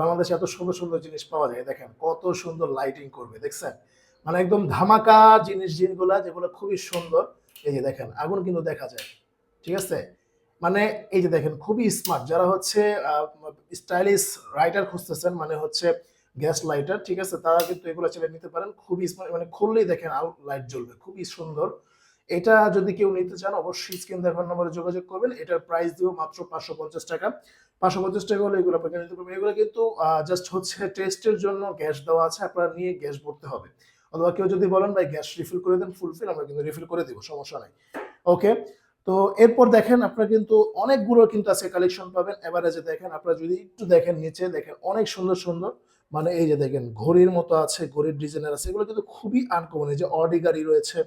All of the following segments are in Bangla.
বাংলাদেশে এত সুন্দর সুন্দর জিনিস পাওয়া যায়। দেখেন, কত সুন্দর লাইটিং করবে, দেখছেন? মানে একদম ধামাকা জিনিস যেগুলা যেগুলো খুবই সুন্দর। এই যে দেখেন, আগুন কিন্তু দেখা যায়, ঠিক আছে? মানে এই যে দেখেন, খুবই স্মার্ট যারা হচ্ছে স্টাইলিশ রাইটার খুঁজতেছেন মানে হচ্ছে গ্যাস লাইটার ঠিক আছে? তারা কিন্তু এগুলো চলে নিতে পারেন। খুবই স্মার্ট মানে খুললেই দেখেন আউট লাইট জ্বলবে, খুবই সুন্দর। এটা যদি কেউ নিতে চান, অবশ্যই স্ক্রিন দেখার নম্বরে যোগাযোগ করবেন। এটার প্রাইস দিব মাত্র পাঁচশো পঞ্চাশ টাকা। পাঁচশো পঞ্চাশ টাকা হলে এগুলো আপনাকে নিতে পারবেন এগুলো কিন্তু জাস্ট হচ্ছে টেস্টের জন্য গ্যাস দেওয়া আছে, আপনারা নিয়ে গ্যাস ভরতে হবে। অথবা কেউ যদি বলেন, ভাই গ্যাস রিফিল করে দেন ফুলফিল আমরা কিন্তু রিফিল করে দিব, সমস্যা নাই। ওকে তো এরপর দেখেন, আপনারা কিন্তু অনেকগুলো কিন্তু আছে কালেকশন পাবেন। এভারেজে দেখেন, আপনারা যদি একটু দেখেন নিচে, দেখেন অনেক সুন্দর সুন্দর। মানে এই যে দেখেন, ঘড়ির মতো আছে, ঘড়ির ডিজাইনের আছে, এগুলো কিন্তু খুবই আনকমন এই যে অডি গাড়ি রয়েছে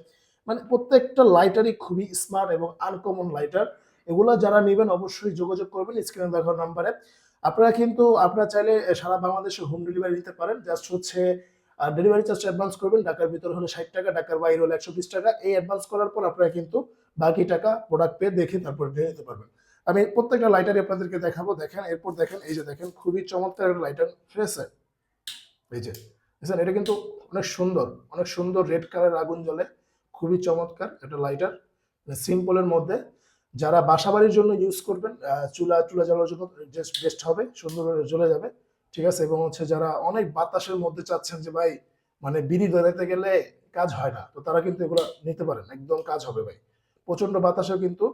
মানে প্রত্যেকটা লাইটারই খুবই স্মার্ট এবং আনকমন লাইটার এগুলো যারা নেবেন অবশ্যই যোগাযোগ করবেন স্ক্রিনে দেখার নাম্বারে। আপনারা কিন্তু, আপনারা চাইলে সারা বাংলাদেশে হোম ডেলিভারি নিতে পারেন। জাস্ট হচ্ছে ডেলিভারি চার্জ অ্যাডভান্স করবেন। ঢাকার ভিতরে হলে ষাট টাকা, ঢাকার বাইরে হলে একশো বিশ টাকা। এই অ্যাডভান্স করার পর আপনারা কিন্তু বাকি টাকা প্রোডাক্ট পেয়ে দেখে তারপর নিয়ে নিতে পারবেন। আমি প্রত্যেকটা লাইটারই আপনাদেরকে দেখাবো। দেখেন, এরপর দেখেন, এই যে দেখেন, খুবই চমৎকার একটা লাইটার আছে এই যে, দেখছেন, এটা কিন্তু অনেক সুন্দর অনেক সুন্দর রেড কালার আগুন জ্বলে। খুবই চমৎকার একটা লাইটার সিম্পলের মধ্যে। যারা বাসাবাড়ির জন্য ইউজ করবেন চুলা চুলা জ্বালানোর জন্য বেস্ট হবে সুন্দর জ্বলে যাবে, ঠিক আছে? এবং হচ্ছে যারা অনেক বাতাসের মধ্যে চাচ্ছেন যে, ভাই মানে বিড়ি ধরাতে গেলে কাজ হয় না। তো তারা কিন্তু এগুলো নিতে পারেন, একদম কাজ হবে, ভাই। প্রচণ্ড বাতাসেও কিন্তু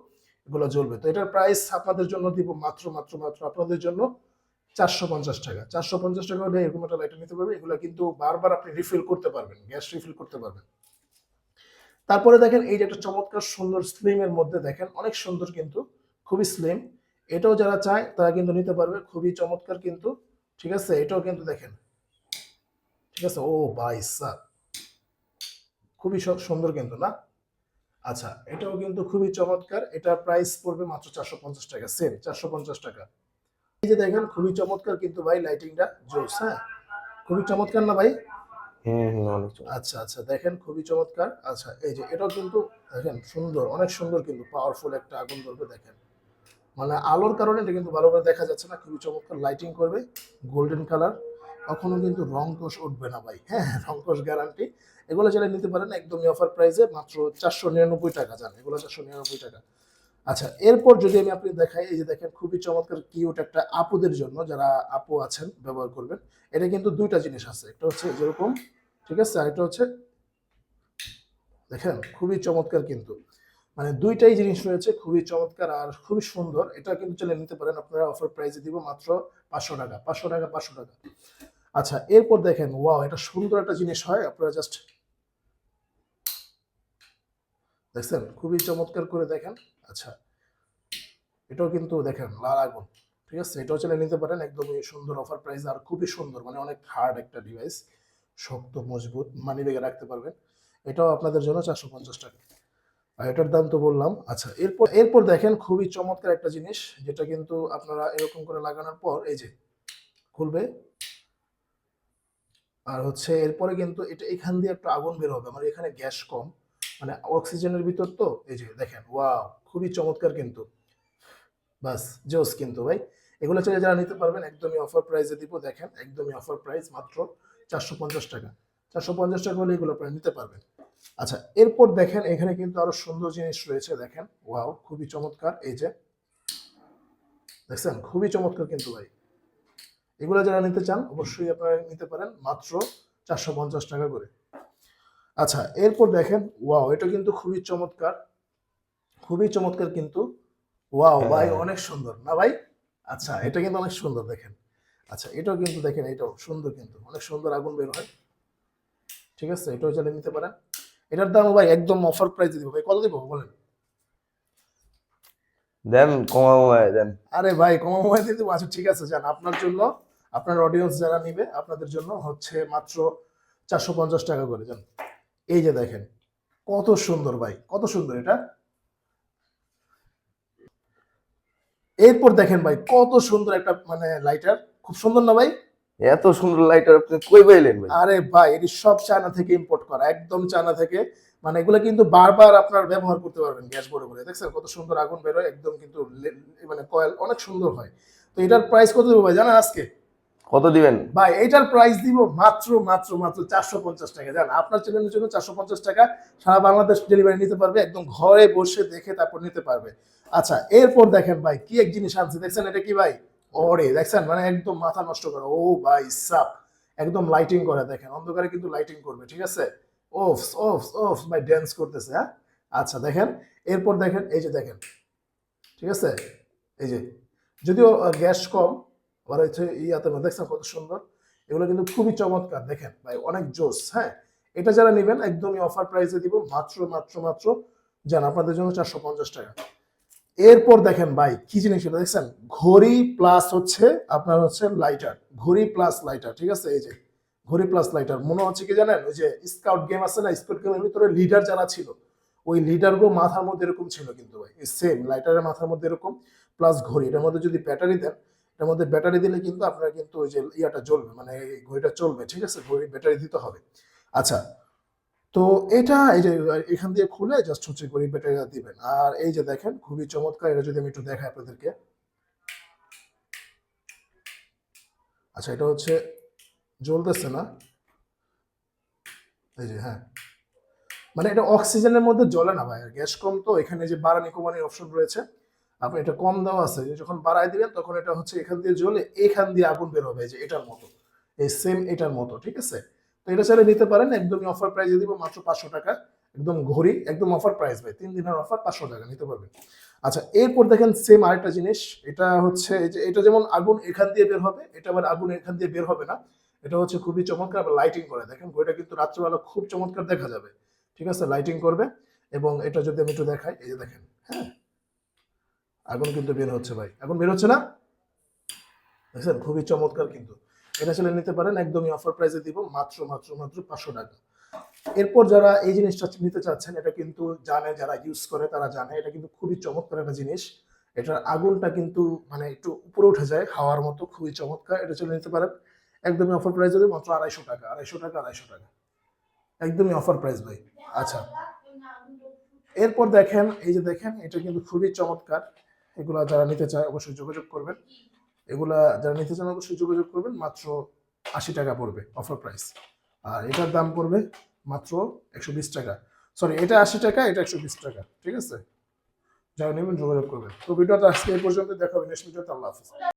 এগুলো জ্বলবে। তো এটার প্রাইস আপনাদের জন্য দিব মাত্র মাত্র মাত্র আপনাদের জন্য চারশো পঞ্চাশ টাকা। চারশো পঞ্চাশ টাকা হলে এরকম একটা লাইটার নিতে পারবেন। এগুলো কিন্তু বারবার আপনি রিফিল করতে পারবেন গ্যাস রিফিল করতে পারবেন। তারপরে দেখেন এই যে একটা চমৎকার সুন্দর স্লিমের মধ্যে দেখেন, অনেক সুন্দর কিন্তু, খুবই স্লিম এটাও যারা চায়, তারা কিন্তু নিতে পারবে, খুবই চমৎকার কিন্তু, ঠিক আছে? এটাও কিন্তু দেখেন। ঠিক আছে? ও ভাই স্যার খুবই সুন্দর কিন্তু, না? আচ্ছা এটাও কিন্তু খুবই চমৎকার। এটা প্রাইস পড়বে মাত্র চারশো পঞ্চাশ টাকা সেম চারশো পঞ্চাশ টাকা। এই যে দেখেন, খুবই চমৎকার কিন্তু ভাই লাইটিংটা জোস হ্যাঁ? খুবই চমৎকার না ভাই? হুম অনেক আচ্ছা আচ্ছা দেখেন খুবই চমৎকার। আচ্ছা এই যে এটাও কিন্তু, দেখেন সুন্দর, অনেক সুন্দর কিন্তু পাওয়ারফুল একটা আগুন ধরবে, দেখেন। মানে আলোর কারণে এটা কিন্তু ভালো করে দেখা যাচ্ছে না, খুবই চমৎকার লাইটিং করবে গোল্ডেন কালার কখনো কিন্তু রং কোষ উঠবে না ভাই হ্যাঁ রং কোষ গ্যারান্টি এগুলো চাইলে নিতে পারেন একদমই অফার প্রাইসে মাত্র চারশো নিরানব্বই টাকা, জান, এগুলো চারশো নিরানব্বই টাকা। আচ্ছা এরপর যদি আমি আপনি দেখাই, এই যে দেখেন খুবই চমৎকার কিউট একটা আপুদের জন্য যারা আপু আছেন, ব্যবহার করবেন, এটা কিন্তু দুইটা জিনিস আছে। একটা হচ্ছে যেরকম, ঠিক আছে, আর আরেকটা হচ্ছে, দেখেন খুবই চমৎকার কিন্তু। মানে দুইটাই জিনিস রয়েছে, খুবই চমৎকার আর খুবই সুন্দর। এটা কিন্তু চলে নিতে পারেন, আপনারা অফার প্রাইসে দিব মাত্র পাঁচশো টাকা পাঁচশো টাকা পাঁচশো টাকা। আচ্ছা এরপর দেখেন ওয়াও এটা সুন্দর একটা জিনিস হয়, আপনারা জাস্ট দেখছেন? খুবই চমৎকার করে দেখেন। আচ্ছা এটাও কিন্তু দেখেন, লাল আগুন, ঠিক আছে? এটাও চলে নিতে পারেন, একদমই সুন্দর অফার প্রাইস আর খুবই সুন্দর মানে অনেক হার্ড একটা ডিভাইস শক্ত, মজবুত মানি ব্যাগে রাখতে পারবেন। এটাও আপনাদের জন্য চারশো পঞ্চাশ টাকা। আর এটার দাম তো বললাম। আচ্ছা এরপর এরপর দেখেন খুবই চমৎকার একটা জিনিস, যেটা কিন্তু আপনারা এরকম করে লাগানোর পর, এই যে, খুলবে। আর হচ্ছে এরপরে কিন্তু এটা এখান দিয়ে একটা আগুন বের হবে আমার এখানে গ্যাস কম। মানে অক্সিজেনের ভিতর তো, এই যে দেখেন ওয়াও খুবই চমৎকার কিন্তু। বাস, জোস কিন্তু ভাই। এগুলো চাইলে যারা নিতে পারবেন, একদমই অফার প্রাইসে দিব, দেখেন, একদমই অফার প্রাইস মাত্র চারশো পঞ্চাশ টাকা। চারশো পঞ্চাশ টাকা হলে এগুলো আপনারা নিতে পারবেন। আচ্ছা এরপর দেখেন, এখানে কিন্তু আরও সুন্দর জিনিস রয়েছে, দেখেন ওয়াও খুবই চমৎকার, এই যে। দেখছেন, খুবই চমৎকার কিন্তু ভাই। এগুলো যারা নিতে চান, অবশ্যই আপনারা নিতে পারেন, মাত্র চারশো পঞ্চাশ টাকা করে। আচ্ছা এরপর দেখেন ওয়াও এটা কিন্তু খুবই চমৎকার। খুবই চমৎকার কিন্তু। ওয়াও হ্যাঁ। ভাই অনেক সুন্দর না ভাই? আচ্ছা এটা কিন্তু অনেক সুন্দর দেখেন। আচ্ছা এটাও কিন্তু দেখেন এটাও সুন্দর কিন্তু অনেক সুন্দর আগুন বের হয়। ঠিক আছে এটাও চাইলে নিতে পারেন। এটার দাম ভাই একদম অফার প্রাইসে দিব। ভাই কত দিব বলেন? দেন কমা কমায় দেন। আরে ভাই কম মোবাইল দিয়ে দেবো। আচ্ছা ঠিক আছে যান আপনার জন্য আপনার অডিয়েন্স যারা নিবে আপনাদের জন্য হচ্ছে মাত্র চারশো পঞ্চাশ টাকা করে যান। এই যে দেখেন কত সুন্দর ভাই কত সুন্দর এটা। এরপর দেখেন ভাই কত সুন্দর একটা মানে লাইটার খুব সুন্দর না ভাই? এত সুন্দর লাইটার আপনি কই পাইলেন ভাই? আরে ভাই এটি সব চায়না থেকে ইম্পোর্ট করা একদম চায়না থেকে। মানে এগুলো কিন্তু বারবার আপনার ব্যবহার করতে পারবেন গ্যাস ভরে ভরে দেখছেন কত সুন্দর আগুন বেরোয় একদম কিন্তু মানে কয়েল অনেক সুন্দর হয়। তো এটার প্রাইস কত দেবো ভাই জানেন আজকে? কত দিবেন? ভাই, এটার প্রাইস দিব মাত্র মাত্র মাত্র চারশো পঞ্চাশ টাকা। জান, আপনার চ্যানেলের জন্য চারশো পঞ্চাশ টাকা সারা বাংলাদেশ ডেলিভারি নিতে পারবে, একদম ঘরে বসে দেখে তারপর নিতে পারবে। আচ্ছা এরপর দেখেন ভাই, কি এক জিনিস আনছে, দেখছেন এটা কি ভাই? ওরে দেখছেন? মানে একদম মাথা নষ্ট করে। ও ভাই, সাপ। একদম লাইটিং করে, দেখেন। অন্ধকারে কিন্তু লাইটিং করবে, ঠিক আছে? ওফ ওফ ওফ ভাই ড্যান্স করতেছে হ্যাঁ? আচ্ছা দেখেন। এরপর দেখেন, এই যে দেখেন, ঠিক আছে? এই যে, যদিও গ্যাস কম আবার হচ্ছে ইয়াতে দেখছেন কত সুন্দর? এগুলো কিন্তু খুবই চমৎকার, দেখেন। ভাই, অনেক জোস হ্যাঁ? এটা যারা নেবেন, একদমই অফার প্রাইসে দিব, মাত্র মাত্র মাত্র, যান, আপনাদের জন্য চারশো পঞ্চাশ টাকা। এরপর দেখেন ভাই, কি জিনিস এটা, দেখছেন? ঘড়ি প্লাস হচ্ছে আপনার হচ্ছে লাইটার ঘড়ি প্লাস লাইটার ঠিক আছে? এই যে, ঘড়ি প্লাস লাইটার মনে হচ্ছে কি জানেন? ওই যে স্কাউট গেম আছে না স্কাউট গেমের ভিতরে লিডার যারা ছিল, ওই লিডারগুলো মাথার মধ্যে এরকম ছিল কিন্তু ভাই সেম লাইটারের মাথার মধ্যে এরকম প্লাস ঘড়ি, এটার মধ্যে যদি ব্যাটারি দেন এটার মধ্যে ব্যাটারি দিলে কিন্তু আপনার কিন্তু ওই যে ইয়াটা জ্বলবে মানে ঘড়িটা চলবে, ঠিক আছে? ঘড়ি ব্যাটারি দিতে হবে। আচ্ছা তো এটা এই যে এখান দিয়ে খুলে জাস্ট হচ্ছে ঘড়ি ব্যাটারিটা দিবেন। আর এই যে দেখেন, খুবই চমৎকার, এটা যদি আমি একটু দেখাই আপনাদেরকে। আচ্ছা এটা হচ্ছে, জ্বলতেছে না? এই যে হ্যাঁ। মানে এটা অক্সিজেনের মধ্যে জ্বলে না ভাই গ্যাস কম তো, এখানে যে বাড়ানি কমানির অপশন রয়েছে। আপনি এটা কম দেওয়া আছে যখন বাড়াই দিবেন তখন এটা হচ্ছে এখান দিয়ে জ্বলে এখান দিয়ে আগুন বের হবে যে এটার মতো। এই সেম এটার মতো, ঠিক আছে? তো এটা চাইলে নিতে পারেন, একদমই অফার প্রাইসে দিব, মাত্র পাঁচশো টাকা, একদম ঘড়ি, একদম অফার প্রাইস ভাই, তিন দিনের অফার পাঁচশো টাকা, নিতে পারবেন। আচ্ছা এরপর দেখেন সেম আরেকটা জিনিস, এটা হচ্ছে যে, এটা যেমন আগুন এখান দিয়ে বের হবে, এটা আবার আগুন এখান দিয়ে বের হবে না, এটা হচ্ছে খুবই চমৎকার, আবার লাইটিং করে। দেখেন ঘড়িটা কিন্তু রাত্রেবেলা খুব চমৎকার দেখা যাবে, ঠিক আছে? লাইটিং করবে, এবং এটা যদি আমি একটু দেখাই, এই যে দেখেন হ্যাঁ? আগুন কিন্তু বের হচ্ছে ভাই। আগুন বের হচ্ছে না? দেখছেন? খুবই চমৎকার কিন্তু। এটা চলে নিতে পারেন, একদমই অফার প্রাইসে দিব, মাত্র মাত্র মাত্র পাঁচশো টাকা। এরপর যারা এই জিনিসটা নিতে চাচ্ছেন, এটা কিন্তু জানে, যারা ইউজ করে তারা জানে। এটা কিন্তু খুবই চমৎকার একটা জিনিস। এটার আগুনটা কিন্তু মানে একটু উপরে উঠে যায়, হাওয়ার মতো, খুবই চমৎকার। এটা চলে নিতে পারেন, একদমই অফার প্রাইসে দেবে, মাত্র আড়াইশো টাকা আড়াইশো টাকা আড়াইশো টাকা। একদমই অফার প্রাইস ভাই। আচ্ছা। এরপর দেখেন, এই যে দেখেন, এটা কিন্তু খুবই চমৎকার। এগুলা যারা নিতে চায় অবশ্যই যোগাযোগ করবেন। এগুলা যারা নিতে চান অবশ্যই যোগাযোগ করবেন, মাত্র আশি টাকা পড়বে অফার প্রাইস আর এটার দাম পড়বে মাত্র একশো বিশ টাকা। সরি এটা আশি টাকা, এটা একশো বিশ টাকা, ঠিক আছে? যারা নেবেন যোগাযোগ করবেন। তো ভিডিওটা আজকে এই পর্যন্ত দেখাবেন নেক্সট ভিডিওতে, আল্লাহ হাফিজ।